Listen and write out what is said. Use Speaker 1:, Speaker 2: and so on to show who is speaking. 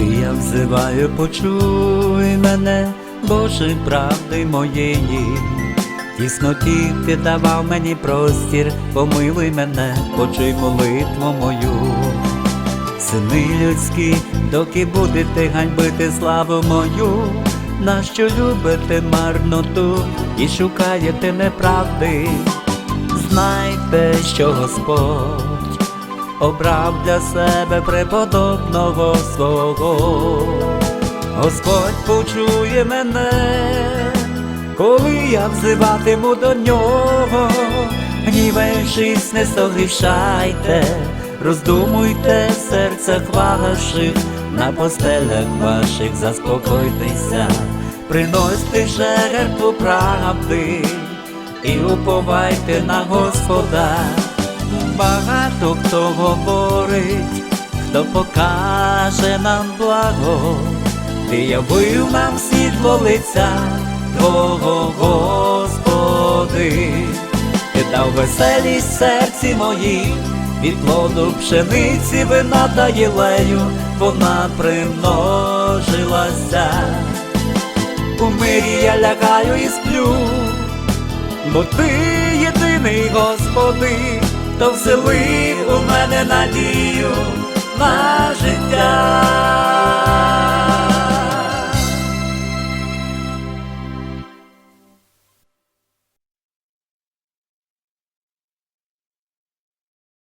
Speaker 1: я взиваю, почуй мене, Боже, правди моєї. Тісноті ти давав мені простір, помилуй мене, почуй молитву мою. Сини людські, доки будете ганьбити славу мою, нащо любите марноту і шукаєте неправди, знайте, що Господь обрав для себе преподобного свого. Господь почує мене, коли я взиватиму до нього, гніваючись, не согрішайте, роздумуйте в серцях ваших, на постелях ваших заспокойтеся, приносьте жертву правди і уповайте на Господа. Багато хто говорить, хто покаже нам благо, ти явив нам світло лиця Твого Господи, ти дав веселість серці моїй, від плоду пшениці вина та єлею, вона примножилася. У мирі я лягаю і сплю, бо ти єдиний Господи, хто вселив у мене надію.